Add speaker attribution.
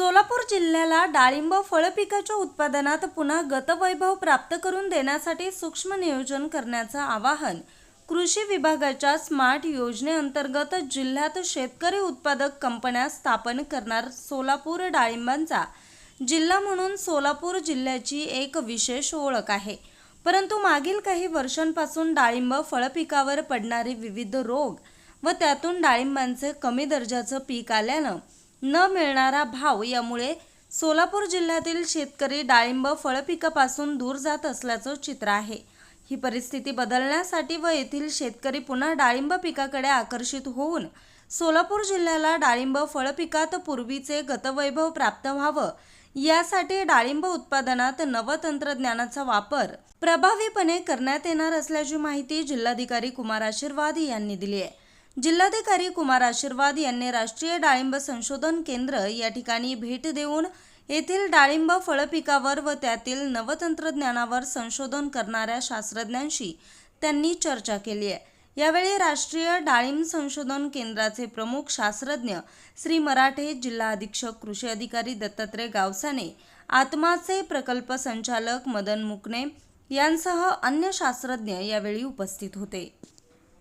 Speaker 1: सोलापूर जिल्ह्याला डाळिंब फळ पिकाच्या उत्पादनात पुन्हा गतवैभव प्राप्त करून देण्यासाठी सूक्ष्म नियोजन करण्याचं आवाहन कृषी विभागाच्या स्मार्ट योजनेअंतर्गत जिल्ह्यात शेतकरी उत्पादक कंपन्या स्थापन करणार सोलापूर डाळिंबांचा जिल्हा म्हणून सोलापूर जिल्ह्याची एक विशेष ओळख आहे. परंतु मागील काही वर्षांपासून डाळिंब फळपिकावर पडणारे विविध रोग व त्यातून डाळिंबांचे कमी दर्जाचं पीक आल्यानं न मिळणारा भाव यामुळे सोलापूर जिल्ह्यातील शेतकरी डाळिंब फळपिकापासून दूर जात असल्याचं चित्र आहे. ही परिस्थिती बदलण्यासाठी व येथील शेतकरी पुन्हा डाळिंब पिकाकडे आकर्षित होऊन सोलापूर जिल्ह्याला डाळिंब फळपिकात पूर्वीचे गतवैभव प्राप्त व्हावं यासाठी डाळिंब उत्पादनात नवतंत्रज्ञानाचा वापर प्रभावीपणे करण्यात येणार असल्याची माहिती जिल्हाधिकारी कुमार आशीर्वाद यांनी दिली आहे. जिल्हाधिकारी कुमार आशीर्वाद यांनी राष्ट्रीय डाळिंब संशोधन केंद्र या ठिकाणी भेट देऊन येथील डाळिंब फळपिकावर व त्यातील नवतंत्रज्ञानावर संशोधन करणाऱ्या शास्त्रज्ञांशी त्यांनी चर्चा केली आहे. यावेळी राष्ट्रीय डाळिंब संशोधन केंद्राचे प्रमुख शास्त्रज्ञ श्री मराठे जिल्हा अधीक्षक कृषी अधिकारी दत्तात्रय गावसाने आत्माचे प्रकल्प संचालक मदन मुकणे यांसह अन्य शास्त्रज्ञ यावेळी उपस्थित होते.